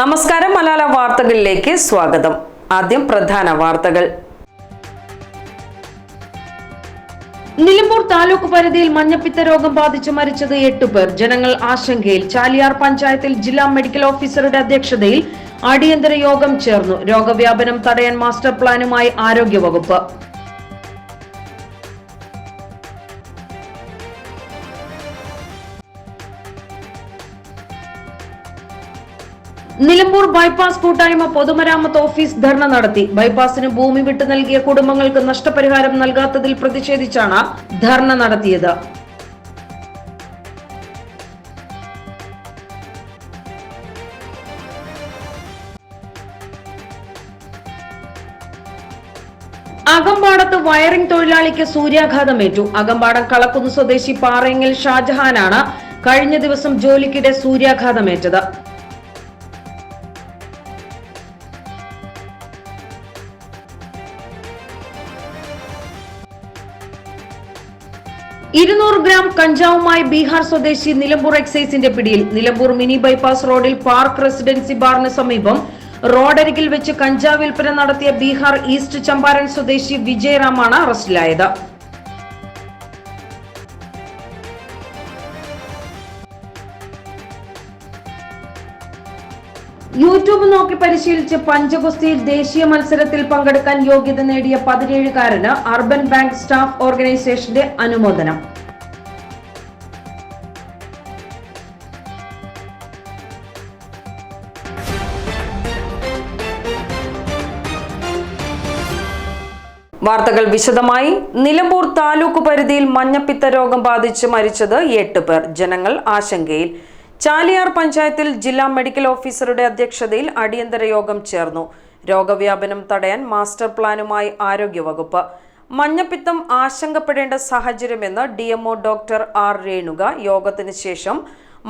നമസ്കാരം മലയാള വാർത്തകളിലേക്ക് സ്വാഗതം. ആദ്യം പ്രധാന വാർത്തകൾ. നിലമ്പൂർ താലൂക്ക് പരിധിയിൽ മഞ്ഞപ്പിത്ത രോഗം ബാധിച്ച് മരിച്ചത് എട്ടു പേർ. ജനങ്ങൾ ആശങ്കയിൽ ചാലിയാർ പഞ്ചായത്തിൽ ജില്ലാ മെഡിക്കൽ ഓഫീസറുടെ അധ്യക്ഷതയിൽ അടിയന്തര യോഗം ചേർന്നു. രോഗവ്യാപനം തടയാൻ മാസ്റ്റർ പ്ലാനുമായി ആരോഗ്യവകുപ്പ്. നിലമ്പൂർ ബൈപ്പാസ് കൂട്ടായ്മ പൊതുമരാമത്ത് ഓഫീസ് ധർണ നടത്തി. ബൈപ്പാസിന് ഭൂമി വിട്ടു നൽകിയ കുടുംബങ്ങൾക്ക് നഷ്ടപരിഹാരം നൽകാത്തതിൽ പ്രതിഷേധിച്ചാണ് ധർണ നടത്തിയത്. അകമ്പാടത്ത് വയറിംഗ് തൊഴിലാളിക്ക് സൂര്യാഘാതമേറ്റു. അകമ്പാടം കളക്കുന്ന് സ്വദേശി പാറയങ്ങൽ ഷാജഹാനാണ് കഴിഞ്ഞ ദിവസം ജോലിക്കിടെ സൂര്യാഘാതമേറ്റത്. ഇരുന്നൂറ് ഗ്രാം കഞ്ചാവുമായി ബീഹാർ സ്വദേശി നിലമ്പൂർ എക്സൈസിന്റെ പിടിയിൽ. നിലമ്പൂർ മിനി ബൈപ്പാസ് റോഡിൽ പാർക്ക് റെസിഡൻസി ബാറിന് സമീപം റോഡരികിൽ വെച്ച് കഞ്ചാവ് വിൽപ്പന നടത്തിയ ബീഹാർ ഈസ്റ്റ് ചമ്പാരൻ സ്വദേശി വിജയറാമാണ് അറസ്റ്റിലായത്. പരിശീലിച്ച് പഞ്ചഗുസ്തിയിൽ ദേശീയ മത്സരത്തിൽ പങ്കെടുക്കാൻ യോഗ്യത നേടിയ പതിനേഴുകാരന് അർബൻ ബാങ്ക് സ്റ്റാഫ് ഓർഗനൈസേഷന്റെ അനുമോദനം. വാർത്തകൾ വിശദമായി. നിലമ്പൂർ താലൂക്ക് പരിധിയിൽ മഞ്ഞപ്പിത്ത രോഗം ബാധിച്ച് മരിച്ചത് എട്ട് പേർ. ജനങ്ങൾ ആശങ്കയിൽ. ചാലിയാർ പഞ്ചായത്തിൽ ജില്ലാ മെഡിക്കൽ ഓഫീസറുടെ അധ്യക്ഷതയിൽ അടിയന്തര യോഗം ചേർന്നു. രോഗവ്യാപനം തടയാൻ മാസ്റ്റർ പ്ലാനുമായി ആരോഗ്യവകുപ്പ്. മഞ്ഞപ്പിത്തം ആശങ്കപ്പെടേണ്ട സാഹചര്യമെന്ന് D MO doctor R Renuka യോഗത്തിന് ശേഷം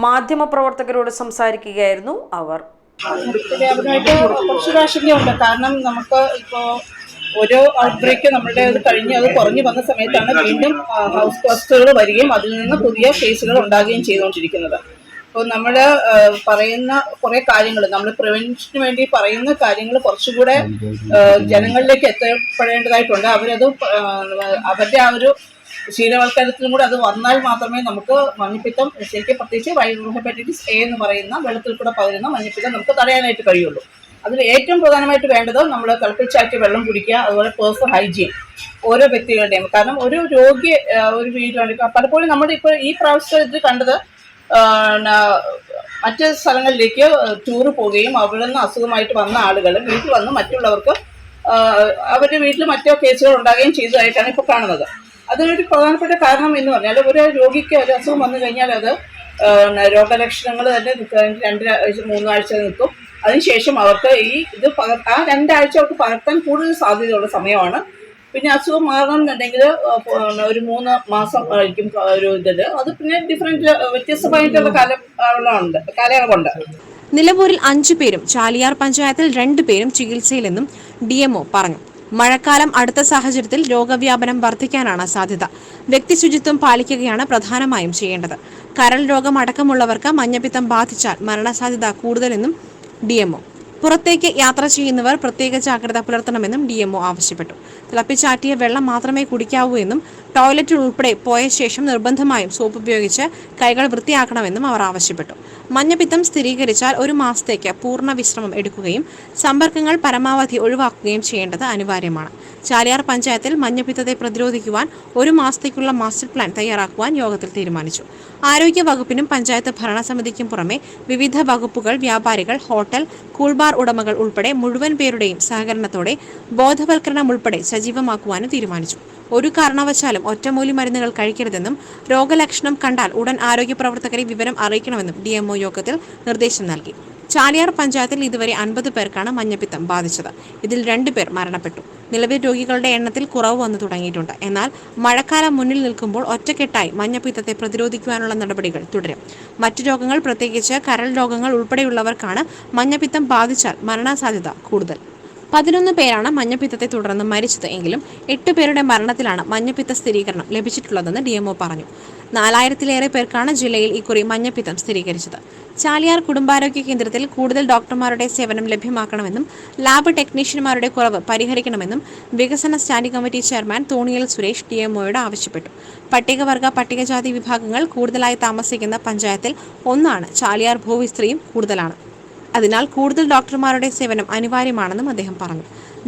മാധ്യമപ്രവർത്തകരോട് സംസാരിക്കുകയായിരുന്നു അവർ. കുറച്ച് ആശങ്കയുണ്ട് കാരണം നമുക്ക് നമ്മളുടെ ഇത് കഴിഞ്ഞ് അത് കുറഞ്ഞു വന്ന സമയത്താണ് വീണ്ടും ഹൗസ് ക്ലസ്റ്ററുകൾ വരികയും അതിൽ നിന്ന് പുതിയ കേസുകൾ ഉണ്ടാകുകയും ചെയ്തുകൊണ്ടിരിക്കുന്നത്. അപ്പോൾ നമ്മൾ പറയുന്ന കുറേ കാര്യങ്ങൾ നമ്മൾ പ്രിവെൻഷന് വേണ്ടി പറയുന്ന കാര്യങ്ങൾ കുറച്ചുകൂടെ ജനങ്ങളിലേക്ക് എത്തപ്പെടേണ്ടതായിട്ടുണ്ട്. അവരത് അവരുടെ ആ ഒരു ശീലവൽക്കരണത്തിലും കൂടെ അത് വന്നാൽ മാത്രമേ നമുക്ക് മഞ്ഞപ്പിത്തം ശരിക്കും പ്രത്യേകിച്ച് വൈറൽ ഹെപ്പറ്റൈറ്റിസ് എ എന്ന് പറയുന്ന വെള്ളത്തിൽ കൂടെ പകരുന്ന മഞ്ഞപ്പിത്തം നമുക്ക് തടയാനായിട്ട് കഴിയുള്ളൂ. അതിൽ ഏറ്റവും പ്രധാനമായിട്ട് വേണ്ടത് നമ്മൾ തിളപ്പിച്ചാറ്റി വെള്ളം കുടിക്കുക അതുപോലെ പേഴ്സണൽ ഹൈജീൻ ഓരോ വ്യക്തികളുടെയും. കാരണം ഒരു രോഗി ഒരു വീട്ടിലാണ് പലപ്പോഴും നമ്മുടെ ഇപ്പോൾ ഈ പ്രാവശ്യത്തിൽ കണ്ടത് മറ്റ് സ്ഥലങ്ങളിലേക്ക് ടൂർ പോവുകയും അവിടെ നിന്ന് അസുഖമായിട്ട് വന്ന ആളുകൾ വീട്ടിൽ വന്ന് മറ്റുള്ളവർക്ക് അവരുടെ വീട്ടിൽ മറ്റോ കേസുകൾ ഉണ്ടാകുകയും ചെയ്തതായിട്ടാണ് ഇപ്പോൾ കാണുന്നത്. അതിനൊരു പ്രധാനപ്പെട്ട കാരണം എന്ന് പറഞ്ഞാൽ ഒരു രോഗിക്ക് ഒരു അസുഖം വന്നു കഴിഞ്ഞാൽ അത് രോഗലക്ഷണങ്ങൾ തന്നെ രണ്ട് ആഴ്ച മൂന്നാഴ്ച നിൽക്കും അതിനുശേഷം അവർക്ക് ഈ ഇത് പകർ ആ രണ്ടാഴ്ച അവർക്ക് പകർത്താൻ കൂടുതൽ സാധ്യതയുള്ള സമയമാണ്. പിന്നെ അസുഖം മാറണമെന്നുണ്ടെങ്കിൽ ഒരു മൂന്ന് മാസം ആയിരിക്കും ഒരു ഇതിൽ അത് പിന്നെ ഡിഫറെന്റ് വ്യത്യസ്തമായിട്ടുള്ള കാലുണ്ട് കാലയളവുണ്ട്. നിലമ്പൂരിൽ അഞ്ചു പേരും ചാലിയാർ പഞ്ചായത്തിൽ രണ്ടു പേരും ചികിത്സയിലെന്നും ഡി എംഒ പറഞ്ഞു. മഴക്കാലം അടുത്ത സാഹചര്യത്തിൽ രോഗവ്യാപനം വർദ്ധിക്കാനാണ് സാധ്യത. വ്യക്തിശുചിത്വം പാലിക്കുകയാണ് പ്രധാനമായും ചെയ്യേണ്ടത്. കരൾ രോഗം അടക്കമുള്ളവർക്ക് മഞ്ഞപ്പിത്തം ബാധിച്ചാൽ മരണസാധ്യത കൂടുതലെന്നും ഡി എംഒ പുറത്തേക്ക് യാത്ര ചെയ്യുന്നവർ പ്രത്യേക ജാഗ്രത പുലർത്തണമെന്നും ഡി എംഒ ആവശ്യപ്പെട്ടു. തിളപ്പിച്ചാറ്റിയ വെള്ളം മാത്രമേ കുടിക്കാവൂ എന്നും ടോയ്ലറ്റിൽ ഉൾപ്പെടെ പോയ ശേഷം നിർബന്ധമായും സോപ്പ് ഉപയോഗിച്ച് കൈകൾ വൃത്തിയാക്കണമെന്നും അവർ ആവശ്യപ്പെട്ടു. മഞ്ഞപിത്തം സ്ഥിരീകരിച്ചാൽ ഒരു മാസത്തേക്ക് പൂർണ വിശ്രമം എടുക്കുകയും സമ്പർക്കങ്ങൾ പരമാവധി ഒഴിവാക്കുകയും ചെയ്യേണ്ടത് അനിവാര്യമാണ്. ചാലിയാർ പഞ്ചായത്തിൽ മഞ്ഞപിത്തത്തെ പ്രതിരോധിക്കുവാൻ ഒരു മാസത്തേക്കുള്ള മാസ്റ്റർ പ്ലാൻ തയ്യാറാക്കുവാൻ യോഗത്തിൽ തീരുമാനിച്ചു. ആരോഗ്യ വകുപ്പിനും പഞ്ചായത്ത് ഭരണസമിതിക്കും പുറമെ വിവിധ വകുപ്പുകൾ വ്യാപാരികൾ ഹോട്ടൽ കൂൾബാർ ഉടമകൾ ഉൾപ്പെടെ മുഴുവൻ പേരുടെയും സഹകരണത്തോടെ ബോധവൽക്കരണം ഉൾപ്പെടെ സജീവമാക്കുവാനും തീരുമാനിച്ചു. ഒരു കാരണവശാലും ഒറ്റമൂലി മരുന്നുകൾ കഴിക്കരുതെന്നും രോഗലക്ഷണം കണ്ടാൽ ഉടൻ ആരോഗ്യ പ്രവർത്തകരെ വിവരം അറിയിക്കണമെന്നും ഡിഎംഒ യോഗത്തിൽ നിർദ്ദേശം നൽകി. ചാലിയാർ പഞ്ചായത്തിൽ ഇതുവരെ അൻപത് പേർക്കാണ് മഞ്ഞപ്പിത്തം ബാധിച്ചത്. ഇതിൽ രണ്ടു പേർ മരണപ്പെട്ടു. നിലവിൽ രോഗികളുടെ എണ്ണത്തിൽ കുറവ് വന്നു തുടങ്ങിയിട്ടുണ്ട്. എന്നാൽ മഴക്കാലം മുന്നിൽ നിൽക്കുമ്പോൾ ഒറ്റക്കെട്ടായി മഞ്ഞപ്പിത്തത്തെ പ്രതിരോധിക്കുവാനുള്ള നടപടികൾ തുടരും. മറ്റു രോഗങ്ങൾ പ്രത്യേകിച്ച് കരൾ രോഗങ്ങൾ ഉൾപ്പെടെയുള്ളവർക്കാണ് മഞ്ഞപ്പിത്തം ബാധിച്ചാൽ മരണസാധ്യത കൂടുതൽ. പതിനൊന്ന് പേരാണ് മഞ്ഞപ്പിത്തത്തെ തുടർന്ന് മരിച്ചത്. എങ്കിലും എട്ട് പേരുടെ മരണത്തിലാണ് മഞ്ഞപ്പിത്ത സ്ഥിരീകരണം ലഭിച്ചിട്ടുള്ളതെന്ന് ഡി പറഞ്ഞു. നാലായിരത്തിലേറെ പേർക്കാണ് ജില്ലയിൽ ഇക്കുറി മഞ്ഞപ്പിത്തം സ്ഥിരീകരിച്ചത്. ചാലിയാർ കുടുംബാരോഗ്യ കേന്ദ്രത്തിൽ കൂടുതൽ ഡോക്ടർമാരുടെ സേവനം ലഭ്യമാക്കണമെന്നും ലാബ് ടെക്നീഷ്യന്മാരുടെ കുറവ് പരിഹരിക്കണമെന്നും വികസന standing committee chairman Thoniyal Suresh D എംഒയോട് ആവശ്യപ്പെട്ടു. പട്ടികവർഗ പട്ടികജാതി വിഭാഗങ്ങൾ കൂടുതലായി താമസിക്കുന്ന പഞ്ചായത്തിൽ ഒന്നാണ് ചാലിയാർ ഭൂവിസ്ത്രീയും കൂടുതലാണ്. അതിനാൽ കൂടുതൽ ഡോക്ടർമാരുടെ സേവനം അനിവാര്യമാണെന്നും അദ്ദേഹം പറഞ്ഞു.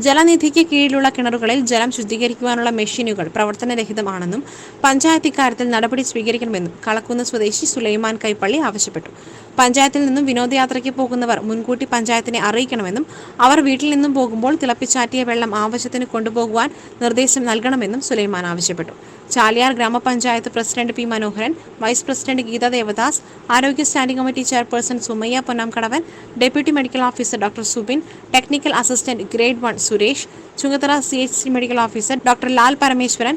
ജലനിധിക്ക് കീഴിലുള്ള കിണറുകളിൽ ജലം ശുദ്ധീകരിക്കുവാനുള്ള മെഷീനുകൾ പ്രവർത്തനരഹിതമാണെന്നും പഞ്ചായത്ത് ഇക്കാര്യത്തിൽ നടപടി സ്വീകരിക്കണമെന്നും കളക്കുന്ന് സ്വദേശി സുലൈമാൻ കൈപ്പള്ളി ആവശ്യപ്പെട്ടു. പഞ്ചായത്തിൽ നിന്നും വിനോദയാത്രയ്ക്ക് പോകുന്നവർ മുൻകൂട്ടി പഞ്ചായത്തിനെ അറിയിക്കണമെന്നും അവർ വീട്ടിൽ നിന്നും പോകുമ്പോൾ തിളപ്പിച്ചാറ്റിയ വെള്ളം ആവശ്യത്തിന് കൊണ്ടുപോകുവാൻ നിർദ്ദേശം നൽകണമെന്നും സുലൈമാൻ ആവശ്യപ്പെട്ടു. ചാലിയാർ ഗ്രാമപഞ്ചായത്ത് president P Manoharan vice president Geetha Devadas ആരോഗ്യ standing committee chairperson Sumayya Ponnamkadavan deputy medical officer doctor Subin technical assistant grade one Suresh Chungathara C H C medical officer doctor Lal Parameswaran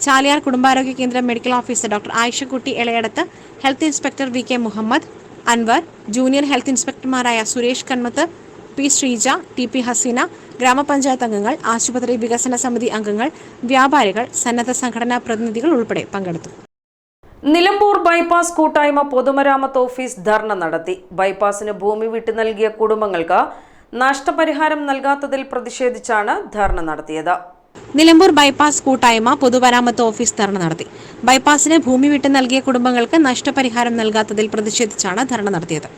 Chaliyar കുടുംബാരോഗ്യ കേന്ദ്രം medical officer doctor Ayishakutty Elayadath health inspector V K Muhammad Anwar junior health ഇൻസ്പെക്ടർമാരായ Suresh Kanmath P Sreeja T P Haseena ഗ്രാമപഞ്ചായത്ത് അംഗങ്ങൾ ആശുപത്രി വികസന സമിതി അംഗങ്ങൾ വ്യാപാരികൾ സന്നദ്ധ സംഘടനാ പ്രതിനിധികൾ ഉൾപ്പെടെ പങ്കെടുത്തു. നിലമ്പൂർ ബൈപ്പാസ് കൂട്ടായ്മ പൊതുമരാമത്ത് ഓഫീസ് ധർണ നടത്തി. ബൈപ്പാസിന് ഭൂമി വിട്ടു നൽകിയ കുടുംബങ്ങൾക്ക് നഷ്ടപരിഹാരം നൽകാത്തതിൽ പ്രതിഷേധിച്ചാണ് ധർണ നടത്തിയത്. നിലമ്പൂർ ബൈപ്പാസ് കൂട്ടായ്മ പൊതുമരാമത്ത് ഓഫീസ് ധർണ നടത്തി. ബൈപ്പാസിന് ഭൂമി വിട്ടു നൽകിയ കുടുംബങ്ങൾക്ക് നഷ്ടപരിഹാരം നൽകാത്തതിൽ പ്രതിഷേധിച്ചാണ് ധർണ നടത്തിയത്.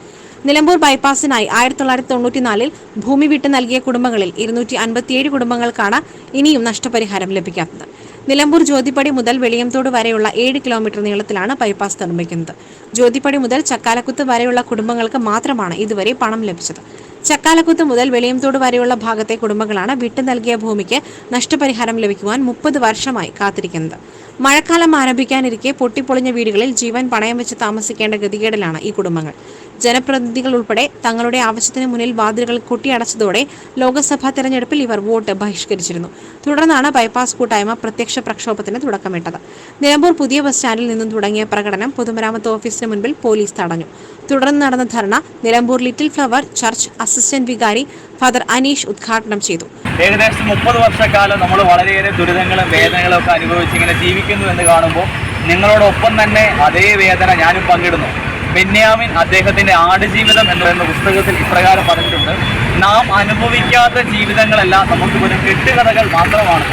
നിലമ്പൂർ ബൈപ്പാസിനായി ആയിരത്തി തൊള്ളായിരത്തി തൊണ്ണൂറ്റിനാലിൽ ഭൂമി വിട്ടു നൽകിയ കുടുംബങ്ങളിൽ ഇരുന്നൂറ്റി അൻപത്തിയേഴ് കുടുംബങ്ങൾക്കാണ് ഇനിയും നഷ്ടപരിഹാരം ലഭിക്കാത്തത്. നിലമ്പൂർ ജ്യോതിപ്പടി മുതൽ വെളിയംതോട് വരെയുള്ള ഏഴ് കിലോമീറ്റർ നീളത്തിലാണ് ബൈപ്പാസ് നിർമ്മിക്കുന്നത്. ജ്യോതിപ്പടി മുതൽ ചക്കാലക്കുത്ത് വരെയുള്ള കുടുംബങ്ങൾക്ക് മാത്രമാണ് ഇതുവരെ പണം ലഭിച്ചത്. ചക്കാലക്കുത്ത് മുതൽ വെളിയംതോട് വരെയുള്ള ഭാഗത്തെ കുടുംബങ്ങളാണ് വിട്ടു നൽകിയ ഭൂമിക്ക് നഷ്ടപരിഹാരം ലഭിക്കുവാൻ മുപ്പത് വർഷമായി കാത്തിരിക്കുന്നത്. മഴക്കാലം ആരംഭിക്കാനിരിക്കെ പൊട്ടിപ്പൊളിഞ്ഞ വീടുകളിൽ ജീവൻ പണയം വെച്ച് താമസിക്കേണ്ട ഗതികേടിലാണ് ഈ കുടുംബങ്ങൾ. ജനപ്രതിനിധികൾ ഉൾപ്പെടെ തങ്ങളുടെ ആവശ്യത്തിന് മുന്നിൽ വാതിലുകൾ കൊട്ടിയടച്ചതോടെ ലോക്സഭാ തെരഞ്ഞെടുപ്പിൽ ഇവർ വോട്ട് ബഹിഷ്കരിച്ചിരുന്നു. തുടർന്നാണ് ബൈപ്പാസ് കൂട്ടായ്മ പ്രത്യക്ഷ പ്രക്ഷോഭത്തിന് തുടക്കമിട്ടത്. നിലമ്പൂർ പുതിയ ബസ് സ്റ്റാൻഡിൽ നിന്നും തുടങ്ങിയ പ്രകടനം പൊതുമരാമത്ത് ഓഫീസിന് മുൻപിൽ പോലീസ് തടഞ്ഞു. തുടർന്ന് നടന്ന dharna Nilambur little flower church assistant വികാരി ഫാദർ അനീഷ് ഉദ്ഘാടനം ചെയ്തു. ഏകദേശം മുപ്പത് വർഷക്കാലം നമ്മൾ വളരെയേറെ ദുരിതങ്ങളും വേദനകളും ഒക്കെ അനുഭവിച്ച് ഇങ്ങനെ ജീവിക്കുന്നു എന്ന് കാണുമ്പോൾ നിങ്ങളോടൊപ്പം തന്നെ അതേ വേദന ഞാനും പങ്കിടുന്നു. ബെന്യാമിൻ അദ്ദേഹത്തിന്റെ ആടുജീവിതം എന്ന് പറയുന്ന പുസ്തകത്തിൽ ഇപ്രകാരം പറഞ്ഞിട്ടുണ്ട്. നാം അനുഭവിക്കാത്ത ജീവിതങ്ങളല്ല നമുക്ക് ഒരു കെട്ടുകഥകൾ മാത്രമാണ്.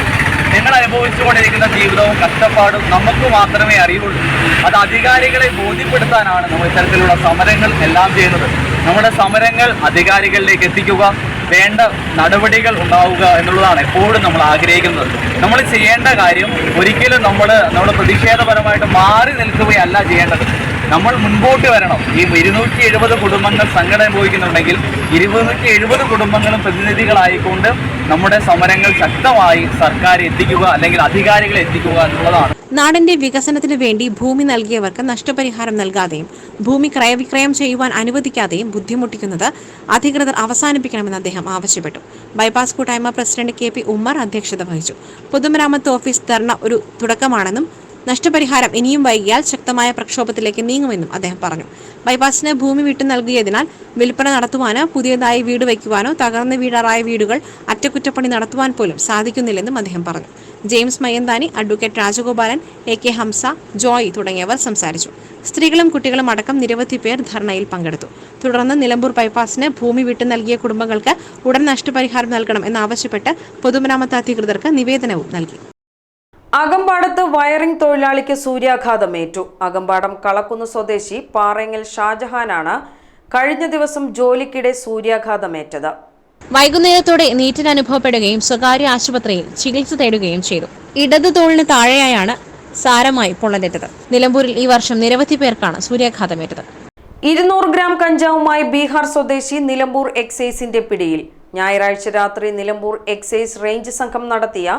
നിങ്ങൾ അനുഭവിച്ചുകൊണ്ടിരിക്കുന്ന ജീവിതവും കഷ്ടപ്പാടും നമുക്ക് മാത്രമേ അറിയുള്ളൂ. അത് അധികാരികളെ ബോധ്യപ്പെടുത്താനാണ് നമ്മൾ ഇത്തരത്തിലുള്ള സമരങ്ങൾ എല്ലാം ചെയ്യുന്നത്. നമ്മുടെ സമരങ്ങൾ അധികാരികളിലേക്ക് എത്തിക്കുക വേണ്ട നടപടികൾ ഉണ്ടാവുക എന്നുള്ളതാണ് എപ്പോഴും നമ്മൾ ആഗ്രഹിക്കുന്നത്. നമ്മൾ ചെയ്യേണ്ട കാര്യം ഒരിക്കലും നമ്മൾ നമ്മൾ പ്രതിഷേധപരമായിട്ട് മാറി നിൽക്കുകയല്ല ചെയ്യേണ്ടത്. നമ്മൾ മുൻപോട്ട് വരണം. ഈ ഇരുന്നൂറ്റി എഴുപത് കുടുംബങ്ങൾ സംഘടന അനുഭവിക്കുന്നുണ്ടെങ്കിൽ ഇരുന്നൂറ്റി എഴുപത് കുടുംബങ്ങളും പ്രതിനിധികളായിക്കൊണ്ട് നമ്മുടെ സമരങ്ങൾ ശക്തമായി സർക്കാർ എത്തിക്കുക അല്ലെങ്കിൽ അധികാരികൾ എത്തിക്കുക എന്നുള്ളതാണ്. നാടിന്റെ വികസനത്തിന് വേണ്ടി ഭൂമി നൽകിയവർക്ക് നഷ്ടപരിഹാരം നൽകാതെയും ഭൂമി ക്രയവിക്രയം ചെയ്യുവാൻ അനുവദിക്കാതെയും ബുദ്ധിമുട്ടിക്കുന്നത് അധികൃതർ അവസാനിപ്പിക്കണമെന്ന് അദ്ദേഹം ആവശ്യപ്പെട്ടു. ബൈപ്പാസ് കൂട്ടായ്മ പ്രസിഡന്റ് കെ പി ഉമ്മർ അധ്യക്ഷത വഹിച്ചു. പൊതുമരാമത്ത് ഓഫീസ് ധർണ ഒരു തുടക്കമാണെന്നും നഷ്ടപരിഹാരം ഇനിയും വൈകിയാൽ ശക്തമായ പ്രക്ഷോഭത്തിലേക്ക് നീങ്ങുമെന്നും അദ്ദേഹം പറഞ്ഞു. ബൈപ്പാസിന് ഭൂമി വിട്ടു നൽകിയതിനാൽ വിൽപ്പന നടത്തുവാനോ പുതിയതായി വീട് വയ്ക്കുവാനോ തകർന്ന വീടാറായ വീടുകൾ അറ്റകുറ്റപ്പണി നടത്തുവാൻ പോലും സാധിക്കുന്നില്ലെന്നും അദ്ദേഹം പറഞ്ഞു. James Mayyanthani advocate Rajagopalan A K Hamsa Joy തുടങ്ങിയവർ സംസാരിച്ചു. സ്ത്രീകളും കുട്ടികളും അടക്കം നിരവധി പേർ ധർണയിൽ പങ്കെടുത്തു. തുടർന്ന് നിലമ്പൂർ ബൈപ്പാസിന് ഭൂമി വിട്ടു നൽകിയ കുടുംബങ്ങൾക്ക് ഉടൻ നഷ്ടപരിഹാരം നൽകണം എന്നാവശ്യപ്പെട്ട് പൊതുമരാമത്ത് അധികൃതർക്ക് നിവേദനവും നൽകി. അകമ്പാടത്ത് വയറിംഗ് തൊഴിലാളിക്ക് സൂര്യാഘാതമേറ്റു അകമ്പാടം കളക്കുന്ന് സ്വദേശി പാറങ്ങൽ ഷാജഹാനാണ് കഴിഞ്ഞ ദിവസം ജോലിക്കിടെ സൂര്യാഘാതമേറ്റത് വൈകുന്നേരത്തോടെ നീറ്റിനനുഭവപ്പെടുകയും സ്വകാര്യ ആശുപത്രിയിൽ ചികിത്സ തേടുകയും ചെയ്തു. ഇടതു തോളിന് താഴെയായാണ് സാരമായി പൊള്ളലേറ്റത്. നിലമ്പൂരിൽ ഈ വർഷം നിരവധി പേർക്കാണ് സൂര്യാഘാതമേറ്റത് ഇരുന്നൂറ് ഗ്രാം കഞ്ചാവുമായി ബീഹാർ സ്വദേശി നിലമ്പൂർ എക്സൈസിന്റെ പിടിയിൽ. ഞായറാഴ്ച രാത്രി നിലമ്പൂർ എക്സൈസ് റേഞ്ച് സംഘം നടത്തിയ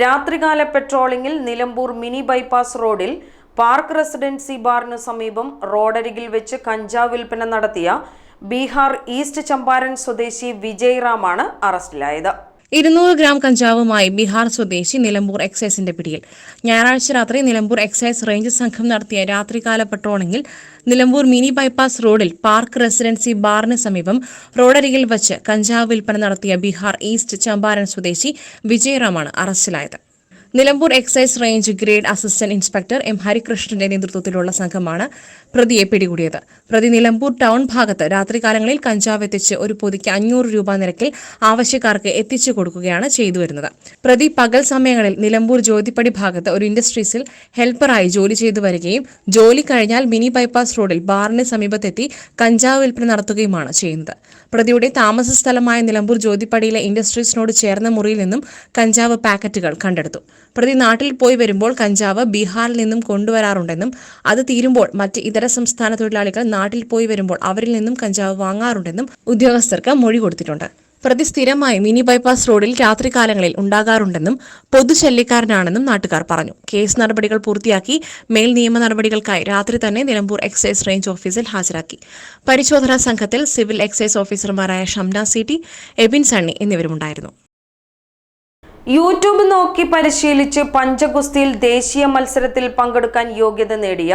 രാത്രികാല പെട്രോളിംഗിൽ നിലമ്പൂർ മിനി ബൈപ്പാസ് റോഡിൽ പാർക്ക് റെസിഡൻസി ബാറിന് സമീപം റോഡരികിൽ വെച്ച് കഞ്ചാവ് വിൽപ്പന നടത്തിയ ബീഹാർ ഈസ്റ്റ് ചമ്പാരൻ സ്വദേശി വിജയ് റാമാണ് അറസ്റ്റിലായത്. ഇരുന്നൂറ് ഗ്രാം കഞ്ചാവുമായി ബീഹാർ സ്വദേശി നിലമ്പൂർ എക്സൈസിന്റെ പിടിയിൽ. ഞായറാഴ്ച രാത്രി നിലമ്പൂർ എക്സൈസ് റേഞ്ച് സംഘം നടത്തിയ രാത്രികാല പട്രോളിംഗിൽ നിലമ്പൂർ മിനി ബൈപ്പാസ് റോഡിൽ പാർക്ക് റെസിഡൻസി ബാറിന് സമീപം റോഡരികിൽ വച്ച് കഞ്ചാവ് വിൽപ്പന നടത്തിയ ബീഹാർ ഈസ്റ്റ് ചമ്പാരൻ സ്വദേശി വിജയറാമാണ് അറസ്റ്റിലായത്. Nilambur excise range grade assistant inspector M ഹരികൃഷ്ണന്റെ നേതൃത്വത്തിലുള്ള സംഘമാണ് പ്രതിയെ പിടികൂടിയത്. പ്രതി നിലമ്പൂർ ടൗൺ ഭാഗത്ത് രാത്രികാലങ്ങളിൽ കഞ്ചാവ് എത്തിച്ച് ഒരു പൊതിക്ക് അഞ്ഞൂറ് രൂപ നിരക്കിൽ ആവശ്യക്കാർക്ക് എത്തിച്ചു കൊടുക്കുകയാണ് ചെയ്തു വരുന്നത്. പ്രതി പകൽ സമയങ്ങളിൽ നിലമ്പൂർ ജ്യോതിപ്പടി ഭാഗത്ത് ഒരു ഇൻഡസ്ട്രീസിൽ ഹെൽപ്പറായി ജോലി ചെയ്തു വരികയും ജോലി കഴിഞ്ഞാൽ മിനി ബൈപ്പാസ് റോഡിൽ ബാറിന് സമീപത്തെത്തി കഞ്ചാവ് വിൽപ്പന നടത്തുകയുമാണ് ചെയ്യുന്നത്. പ്രതിയുടെ താമസ സ്ഥലമായ നിലമ്പൂർ ജ്യോതിപ്പടിയിലെ ഇൻഡസ്ട്രീസിനോട് ചേർന്ന മുറിയിൽ നിന്നും കഞ്ചാവ് പാക്കറ്റുകൾ കണ്ടെടുത്തു. പ്രതി നാട്ടിൽ പോയി വരുമ്പോൾ കഞ്ചാവ് ബീഹാറിൽ നിന്നും കൊണ്ടുവരാറുണ്ടെന്നും അത് തീരുമ്പോൾ മറ്റ് ഇതര സംസ്ഥാന തൊഴിലാളികൾ നാട്ടിൽ പോയി വരുമ്പോൾ അവരിൽ നിന്നും കഞ്ചാവ് വാങ്ങാറുണ്ടെന്നും ഉദ്യോഗസ്ഥർക്ക് മൊഴി കൊടുത്തിട്ടുണ്ട്. പ്രതി സ്ഥിരമായി മിനി ബൈപ്പാസ് റോഡിൽ രാത്രികാലങ്ങളിൽ ഉണ്ടാകാറുണ്ടെന്നും പൊതുശല്യക്കാരനാണെന്നും നാട്ടുകാർ പറഞ്ഞു. കേസ് നടപടികൾ പൂർത്തിയാക്കി മേൽ നിയമ നടപടികൾക്കായി രാത്രി തന്നെ നിലമ്പൂർ എക്സൈസ് റേഞ്ച് ഓഫീസിൽ ഹാജരാക്കി. പരിശോധനാ സംഘത്തിൽ സിവിൽ എക്സൈസ് ഓഫീസർമാരായ ഷംന സിറ്റി എബിൻ സണ്ണി എന്നിവരുമുണ്ടായിരുന്നു. യൂട്യൂബ് നോക്കി പരിശീലിച്ച് പഞ്ചഗുസ്തിയിൽ ദേശീയ മത്സരത്തിൽ പങ്കെടുക്കാൻ യോഗ്യത നേടിയ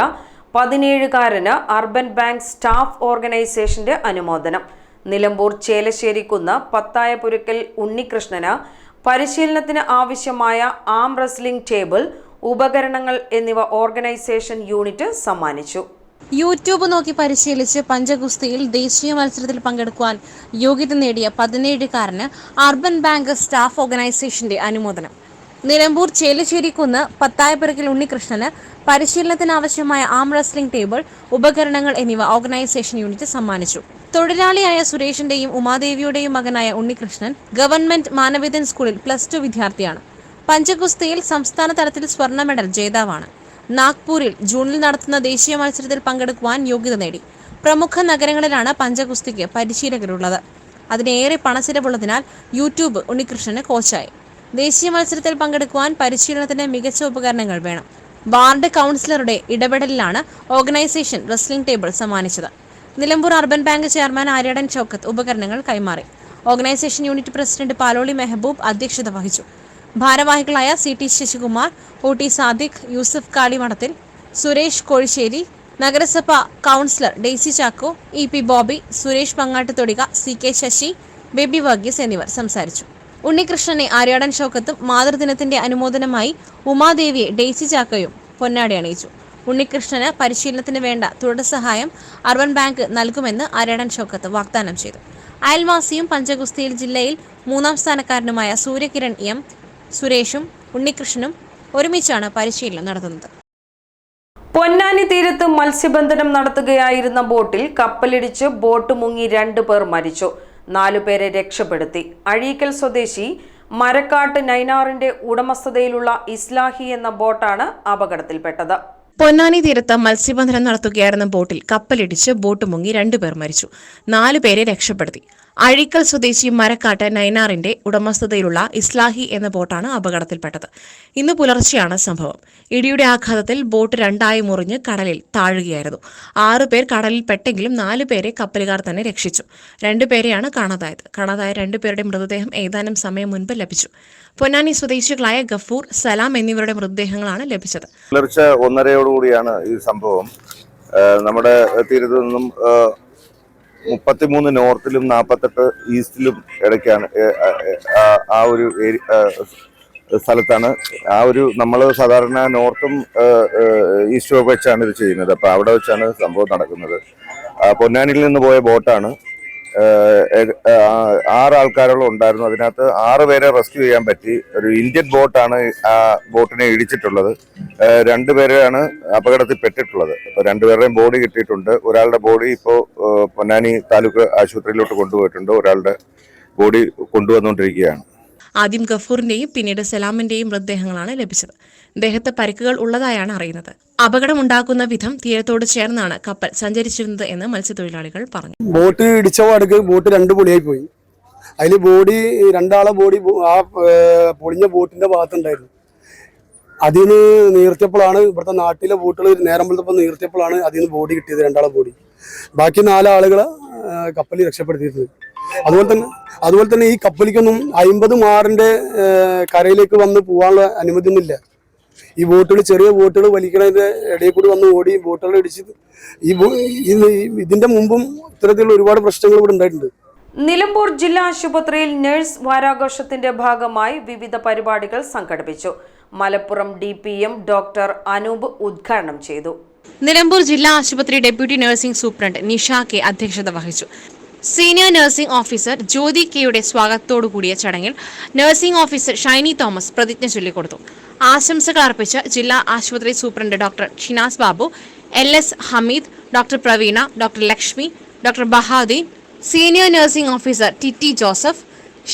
പതിനേഴുകാരന് അർബൻ ബാങ്ക് സ്റ്റാഫ് ഓർഗനൈസേഷന്റെ അനുമോദനം. നിലമ്പൂർ ചേലശ്ശേരിക്കുന്ന് പത്തായപുരക്കൽ ഉണ്ണികൃഷ്ണന് പരിശീലനത്തിന് ആവശ്യമായ ആം റെസ്ലിംഗ് ടേബിൾ ഉപകരണങ്ങൾ എന്നിവ ഓർഗനൈസേഷൻ യൂണിറ്റ് സമ്മാനിച്ചു. യൂട്യൂബ് നോക്കി പരിശീലിച്ച് പഞ്ചഗുസ്തിയിൽ ദേശീയ മത്സരത്തിൽ പങ്കെടുക്കുവാൻ യോഗ്യത നേടിയ പതിനേഴുകാരന് അർബൻ ബാങ്ക് സ്റ്റാഫ് ഓർഗനൈസേഷന്റെ അനുമോദനം. നിലമ്പൂർ ചേലശ്ശേരിക്കുന്ന് പത്തായപ്പുരക്കിൽ ഉണ്ണികൃഷ്ണന് പരിശീലനത്തിന് ആവശ്യമായ ആം റെസ്ലിംഗ് ടേബിൾ ഉപകരണങ്ങൾ എന്നിവ ഓർഗനൈസേഷൻ യൂണിറ്റ് സമ്മാനിച്ചു. തൊഴിലാളിയായ സുരേഷിന്റെയും ഉമാദേവിയുടെയും മകനായ ഉണ്ണികൃഷ്ണൻ ഗവൺമെന്റ് മാനവേദൻ സ്കൂളിൽ പ്ലസ് ടു വിദ്യാർത്ഥിയാണ്. പഞ്ചഗുസ്തിയിൽ സംസ്ഥാന തലത്തിൽ സ്വർണ മെഡൽ ജേതാവാണ്. നാഗ്പൂരിൽ ജൂണിൽ നടത്തുന്ന ദേശീയ മത്സരത്തിൽ പങ്കെടുക്കുവാൻ യോഗ്യത നേടി. പ്രമുഖ നഗരങ്ങളിലാണ് പഞ്ചഗുസ്തിക്ക് പരിശീലകരുള്ളത്. അതിനേറെ പണച്ചിലവുള്ളതിനാൽ യൂട്യൂബ് ഉണ്ണികൃഷ്ണന് കോച്ചായി. ദേശീയ മത്സരത്തിൽ പങ്കെടുക്കുവാൻ പരിശീലനത്തിന് മികച്ച ഉപകരണങ്ങൾ വേണം. വാർഡ് കൗൺസിലറുടെ ഇടപെടലിലാണ് ഓർഗനൈസേഷൻ റെസ്ലിംഗ് ടേബിൾ സമ്മാനിച്ചത്. Nilambur urban bank chairman Aryadan Shoukath ഉപകരണങ്ങൾ കൈമാറി. Organisation unit president Paloli Mehaboob അധ്യക്ഷത വഹിച്ചു. ഭാരവാഹികളായ C T Sasikumar O T Sadiq Yusuf Kalimadathil Suresh Kozhisseri നഗരസഭ councillor Daisy Chacko E P Bobby Suresh Pangattuthodika C K Sasi Baby Varghese എന്നിവർ സംസാരിച്ചു. ഉണ്ണികൃഷ്ണനെ Aryadan ഷൗക്കത്തും മാതൃദിനത്തിന്റെ അനുമോദനമായി ഉമാദേവിയെ Daisy ചാക്കയും പൊന്നാടി അണിയിച്ചു. ഉണ്ണികൃഷ്ണന് പരിശീലനത്തിന് വേണ്ട തുടർ സഹായം അർബൻ ബാങ്ക് നൽകുമെന്ന് ആര്യാടൻ ഷോക്കത്ത് വാഗ്ദാനം ചെയ്തു. അയൽവാസിയും പഞ്ചഗുസ്തിയിൽ ജില്ലയിൽ മൂന്നാം സ്ഥാനക്കാരനുമായ സൂര്യകിരൺ എം സുരേഷും ഉണ്ണികൃഷ്ണനും ഒരുമിച്ചാണ് പരിശീലനം നടത്തുന്നത്. പൊന്നാനി തീരത്ത് മത്സ്യബന്ധനം നടത്തുകയായിരുന്ന ബോട്ടിൽ കപ്പലിടിച്ച് ബോട്ട് മുങ്ങി രണ്ടു പേർ മരിച്ചു. നാലുപേരെ രക്ഷപ്പെടുത്തി. അഴീക്കൽ സ്വദേശി മരക്കാട്ട് നൈനാറിന്റെ ഉടമസ്ഥതയിലുള്ള ഇസ്ലാഹി എന്ന ബോട്ടാണ് അപകടത്തിൽപ്പെട്ടത്. പൊന്നാനി തീരത്ത് മത്സ്യബന്ധനം നടത്തുകയായിരുന്ന ബോട്ടിൽ കപ്പലിടിച്ച് ബോട്ട് മുങ്ങി രണ്ടുപേർ മരിച്ചു. നാലുപേരെ രക്ഷപ്പെടുത്തി. അഴീക്കൽ സ്വദേശി മരക്കാട്ട് നൈനാറിന്റെ ഉടമസ്ഥതയിലുള്ള ഇസ്ലാഹി എന്ന ബോട്ടാണ് അപകടത്തിൽപ്പെട്ടത്. ഇന്ന് പുലർച്ചെയാണ് സംഭവം. ഇടിയുടെ ആഘാതത്തിൽ ബോട്ട് രണ്ടായി മുറിഞ്ഞ് കടലിൽ താഴുകയായിരുന്നു. ആറുപേർ കടലിൽ പെട്ടെങ്കിലും നാലുപേരെ കപ്പലുകാർ തന്നെ രക്ഷിച്ചു. രണ്ടുപേരെയാണ് കാണാതായത്. കാണാതായ രണ്ടുപേരുടെ മൃതദേഹം ഏതാനും സമയം മുൻപ് ലഭിച്ചു. പൊന്നാനി സ്വദേശികളായ ഗഫൂർ സലാം എന്നിവരുടെ മൃതദേഹങ്ങളാണ് ലഭിച്ചത്. പുലർച്ചെ ഒന്നരയോടുകൂടിയാണ് ഈ സംഭവം. നമ്മുടെ തീരത്ത് നിന്നും മുപ്പത്തിമൂന്ന് നോർത്തിലും നാൽപ്പത്തെട്ട് ഈസ്റ്റിലും ഇടയ്ക്കാണ് ആ, ഒരു സ്ഥലത്താണ്. ആ ഒരു നമ്മൾ സാധാരണ നോർത്തും ഈസ്റ്റും ഒക്കെ വെച്ചാണ് ഇത് ചെയ്യുന്നത്. അപ്പോൾ അവിടെ വെച്ചാണ് സംഭവം നടക്കുന്നത്. പൊന്നാനിയിൽ നിന്ന് പോയ ബോട്ടാണ്. ആറ് ആൾക്കാരോളം ഉണ്ടായിരുന്നു. അതിനകത്ത് ആറ് പേരെ റെസ്ക്യൂ ചെയ്യാൻ പറ്റി. ഒരു ഇന്ത്യൻ ബോട്ടാണ് ആ ബോട്ടിനെ ഇടിച്ചിട്ടുള്ളത്. രണ്ടുപേരെയാണ് അപകടത്തിൽ പെട്ടിട്ടുള്ളത് അപ്പോൾ രണ്ടുപേരുടെയും ബോഡി കിട്ടിയിട്ടുണ്ട്. ഒരാളുടെ ബോഡി ഇപ്പോൾ പൊന്നാനി താലൂക്ക് ആശുപത്രിയിലോട്ട് കൊണ്ടുപോയിട്ടുണ്ട്. ഒരാളുടെ ബോഡി കൊണ്ടുവന്നുകൊണ്ടിരിക്കുകയാണ്. ആദ്യം ഗഫൂറിന്റെയും പിന്നീട് സലാമിന്റെയും മൃതദേഹങ്ങളാണ് ലഭിച്ചത്. ദേഹത്ത് പരിക്കുകൾ ഉള്ളതായാണ് അറിയുന്നത്. അപകടമുണ്ടാക്കുന്ന വിധം തീരത്തോട് ചേർന്നാണ് കപ്പൽ സഞ്ചരിച്ചിരുന്നത് എന്ന് മത്സ്യത്തൊഴിലാളികൾ പറഞ്ഞു. ബോട്ട് ഇടിച്ച പാടുക്ക് ബോട്ട് രണ്ട് പൊളിയായി പോയി. അതിൽ ബോഡി രണ്ടാളെ ബോഡി ആ പൊളിഞ്ഞ ബോട്ടിന്റെ ഭാഗത്തുണ്ടായിരുന്നു. അതിന് നീർത്തിയപ്പോഴാണ് ഇവിടുത്തെ നാട്ടിലെ ബോട്ടുകൾ നേരം പോലത്തപ്പോൾ നീർത്തിയപ്പോഴാണ് അതിൽ നിന്ന് ബോഡി കിട്ടിയത് രണ്ടാളെ ബോഡി. ബാക്കി നാലാളുകളെ കപ്പലിൽ രക്ഷപ്പെടുത്തിയിരുന്നത്. അതുപോലെ തന്നെ അതുപോലെ തന്നെ ഈ കപ്പലിക്കൊന്നും അമ്പത് മാറിന്റെ കരയിലേക്ക് വന്ന് പോകാനുള്ള അനുമതിയൊന്നുമില്ല. ഈ ബോട്ടുകൾ ചെറിയ ബോട്ടുകൾ വലിക്കണതിന്റെ ഇടയിൽ കൂടി വന്ന് ഓടി ബോട്ടുകൾ ഇടിച്ച് ഈ ഈ- ഇതിന്റെ മുമ്പും ഇത്തരത്തിലുള്ള ഒരുപാട് പ്രശ്നങ്ങൾ ഇവിടെ ഉണ്ടായിട്ടുണ്ട്. നിലമ്പൂർ ജില്ലാ ആശുപത്രിയിൽ നഴ്സ് വാരാഘോഷത്തിന്റെ ഭാഗമായി വിവിധ പരിപാടികൾ സംഘടിപ്പിച്ചു. Malappuram D P M doctor Anoop ഉദ്ഘാടനം ചെയ്തു. നിലമ്പൂർ ജില്ലാ ആശുപത്രി deputy nursing superintendent Nisha K അധ്യക്ഷത വഹിച്ചു. സീനിയർ നഴ്സിംഗ് ഓഫീസർ ജ്യോതി കെയുടെ സ്വാഗതത്തോടു കൂടിയ ചടങ്ങിൽ നഴ്സിംഗ് ഓഫീസർ ഷൈനി തോമസ് പ്രതിജ്ഞ ചൊല്ലിക്കൊടുത്തു. ആശംസകൾ അർപ്പിച്ച ജില്ലാ ആശുപത്രി superintendent doctor Shinas Babu L S Hameed doctor Praveena doctor Lakshmi doctor Bahadeen senior nursing officer T T Joseph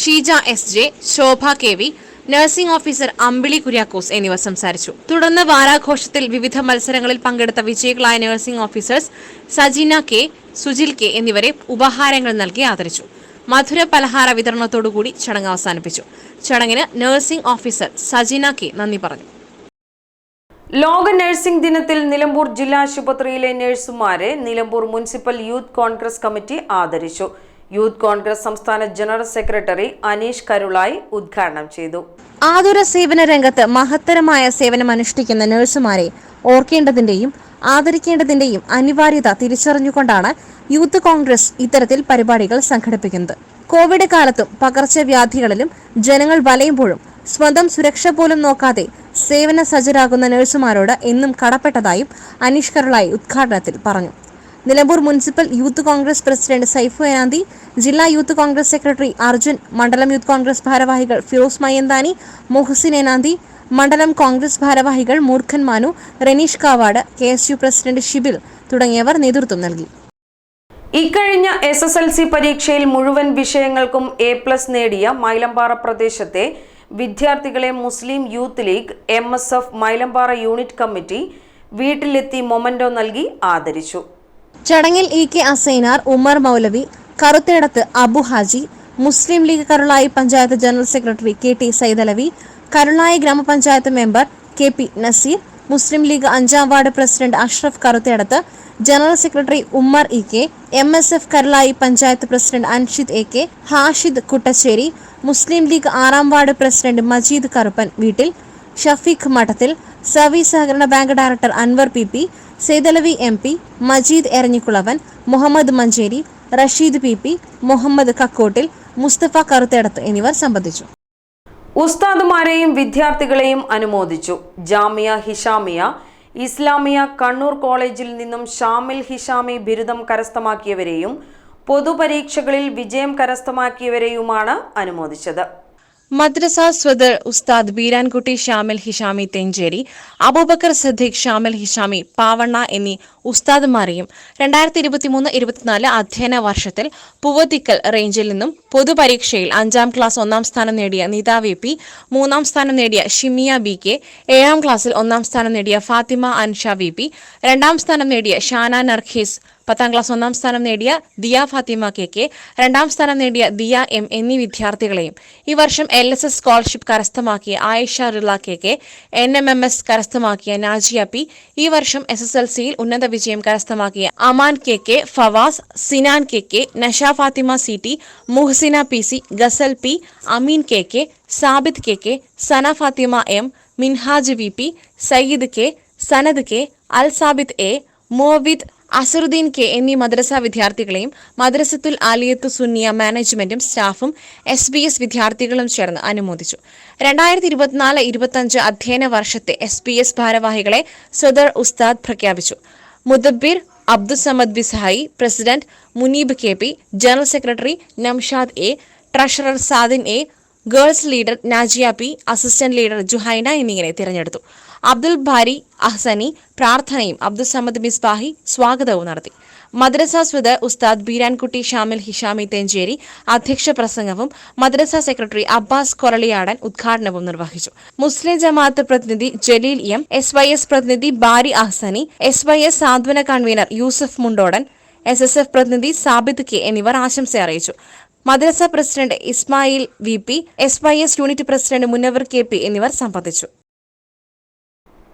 Sheeja S J Shobha K V nursing officer Ambili Kuriakose എന്നിവർ സംസാരിച്ചു. തുടർന്ന് വാരാഘോഷത്തിൽ വിവിധ മത്സരങ്ങളിൽ പങ്കെടുത്ത വിജയികളായ nursing officers Sajina K Sujil K എന്നിവരെ ഉപഹാരങ്ങൾ നൽകി ആദരിച്ചു. മധുര പലഹാര വിതരണത്തോടുകൂടി ചടങ്ങ് അവസാനിപ്പിച്ചു. ചടങ്ങിന് നഴ്സിംഗ് ഓഫീസർ സജിന കെ നന്ദി പറഞ്ഞു. ലോക നഴ്സിംഗ് ദിനത്തിൽ നിലമ്പൂർ ജില്ലാ ആശുപത്രിയിലെ നഴ്സുമാരെ Nilambur municipal youth Congress committee ആദരിച്ചു. യൂത്ത് കോൺഗ്രസ് സംസ്ഥാന ജനറൽ സെക്രട്ടറി അനീഷ് കരുളായി ഉദ്ഘാടനം ചെയ്തു. ആതുര സേവന രംഗത്ത് മഹത്തരമായ സേവനം അനുഷ്ഠിക്കുന്ന നഴ്സുമാരെ ഓർക്കേണ്ടതിന്റെയും ആദരിക്കേണ്ടതിന്റെയും അനിവാര്യത തിരിച്ചറിഞ്ഞുകൊണ്ടാണ് യൂത്ത് കോൺഗ്രസ് ഇത്തരത്തിൽ പരിപാടികൾ സംഘടിപ്പിക്കുന്നത്. കോവിഡ് കാലത്തും പകർച്ചവ്യാധികളിലും ജനങ്ങൾ വലയുമ്പോഴും സ്വന്തം സുരക്ഷ പോലും നോക്കാതെ സേവന സജ്ജരാകുന്ന നഴ്സുമാരോട് എന്നും കടപ്പെട്ടതായും അനീഷ് കരുളായി ഉദ്ഘാടനത്തിൽ പറഞ്ഞു. Nilambur municipal youth Congress president Saifu Enanthi ജില്ലാ യൂത്ത് കോൺഗ്രസ് സെക്രട്ടറി അർജുൻ മണ്ഡലം യൂത്ത് കോൺഗ്രസ് ഭാരവാഹികൾ ഫിറോസ് മയന്താനി മൊഹസിൻ ഏനാന്തി മണ്ഡലം കോൺഗ്രസ് ഭാരവാഹികൾ Moorkhan Manu Reneesh Kavad K S U president Shibil തുടങ്ങിയവർ നേതൃത്വം നൽകി. ഇക്കഴിഞ്ഞ എസ് എസ് എൽ സി പരീക്ഷയിൽ മുഴുവൻ വിഷയങ്ങൾക്കും എ പ്ലസ് നേടിയ മൈലമ്പാറ പ്രദേശത്തെ വിദ്യാർത്ഥികളെ Muslim Youth League M S F Mylampara unit committee വീട്ടിലെത്തി മൊമന്റോ നൽകി ആദരിച്ചു. ചടങ്ങിൽ E K Asainar Umar Moulavi Karuthedath Abu Haji Muslim League Karulai panchayat general secretary K T Saithalavi Karulai ഗ്രാമപഞ്ചായത്ത് member K P Naseer Muslim League അഞ്ചാം ward president Ashraf Karuthedath general secretary Ummer E K M S F Karulai panchayat president Anshid A K Hashid Kuttassery Muslim League ആറാം ward president Majeed Karuppan വീട്ടിൽ Shafeeq Madathil service സഹകരണ bank director Anwar P P Saithalavi M P Majeed Eranjikulavan Muhammad Manjeri Rasheed P P Muhammad Kakkottil Musthafa Karuthedath എന്നിവർ സംബന്ധിച്ചു. ഉസ്താദുമാരെയും വിദ്യാർത്ഥികളെയും അനുമോദിച്ചു. ജാമിയ ഹിഷാമിയ ഇസ്ലാമിയ കണ്ണൂർ കോളേജിൽ നിന്നും ഷാമിൽ ഹിഷാമി ബിരുദം കരസ്ഥമാക്കിയവരെയും പൊതുപരീക്ഷകളിൽ വിജയം കരസ്ഥമാക്കിയവരെയുമാണ് അനുമോദിച്ചത്. മദ്രസ സ്വദർ ഉസ്താദ് ബീരാൻകുട്ടി ഷാമിൽ ഹിഷാമി തെഞ്ചേരി അബൂബക്കർ സദ്ദീഖ് ഷാമിൽ ഹിഷാമി പാവണ്ണ എന്നീ ഉസ്താദുമാരെയും രണ്ടായിരത്തി ഇരുപത്തിമൂന്ന് ഇരുപത്തിനാല് അധ്യയന വർഷത്തിൽ പൂവത്തിക്കൽ റേഞ്ചിൽ നിന്നും പൊതുപരീക്ഷയിൽ അഞ്ചാം ക്ലാസ് ഒന്നാം സ്ഥാനം നേടിയ നിത വി പി മൂന്നാം സ്ഥാനം നേടിയ ഷിമിയ ബി കെ ഏഴാം ക്ലാസ്സിൽ ഒന്നാം സ്ഥാനം നേടിയ ഫാത്തിമ അൻഷ വി പി രണ്ടാം സ്ഥാനം നേടിയ ഷാന നർഖീസ് പത്താം ക്ലാസ് ഒന്നാം സ്ഥാനം നേടിയ ദിയ ഫാത്തിമ കെ കെ രണ്ടാം സ്ഥാനം നേടിയ ദിയ എം എന്നീ വിദ്യാർത്ഥികളെയും. ഈ വർഷം എൽ എസ് എസ് സ്കോളർഷിപ്പ് കരസ്ഥമാക്കിയ Ayisha Rila K K N M M S കരസ്ഥമാക്കിയ നാജിയ പി ഈ വർഷം എസ് എസ് എൽ സിയിൽ ഉന്നത വിജയം കരസ്ഥമാക്കിയ Aman K K Fawas Sinan K K Nasha Fathima C T Muhsina P C Gazal P Ameen K K Sabid K K Sana Fathima M Minhaj V P Sayyid K Sanad K Al Sabid A Movid Azharuddin K എന്നീ മദ്രസ വിദ്യാർത്ഥികളെയും മദ്രസത്തുൽ ആലിയത്തു സുന്നിയ മാനേജ്മെന്റും സ്റ്റാഫും S B S വിദ്യാർത്ഥികളും ചേർന്ന് അനുമോദിച്ചു. രണ്ടായിരത്തി ഇരുപത്തിനാല് ഇരുപത്തിയഞ്ച് അധ്യയന വർഷത്തെ എസ് ബി എസ് ഭാരവാഹികളെ സദർ ഉസ്താദ് പ്രഖ്യാപിച്ചു. മുദബ്ബിർ Abdussamad ബിസ്ഹായി president Muneeb K P general secretary Namshad A treasurer Sadin A girls leader Najiya P assistant leader Juhaina എന്നിങ്ങനെ തിരഞ്ഞെടുത്തു. അബ്ദുൽ ഭാരി അഹ്സനി പ്രാർത്ഥനയും അബ്ദുൽ സമദ് മിസ്ബാഹി സ്വാഗതവും നടത്തി. മദ്രസ സ്വിത് ഉസ്താദ് ബീരാൻകുട്ടി ഷാമിൽ ഹിഷാമി തെഞ്ചേരി അധ്യക്ഷ പ്രസംഗവും മദ്രസ സെക്രട്ടറി അബ്ബാസ് കൊറളിയാടൻ ഉദ്ഘാടനവും നിർവഹിച്ചു. മുസ്ലിം ജമാഅത്ത് പ്രതിനിധി Jaleel M S Y S പ്രതിനിധി Bari Ahsani S Y S സാന്ത്വന convener Yusuf Mundodan S S F പ്രതിനിധി സാബിദ് കെ എന്നിവർ ആശംസ അറിയിച്ചു. Madrasa president Ismail V P S Y S unit president Munavar K P എന്നിവർ സംബന്ധിച്ചു.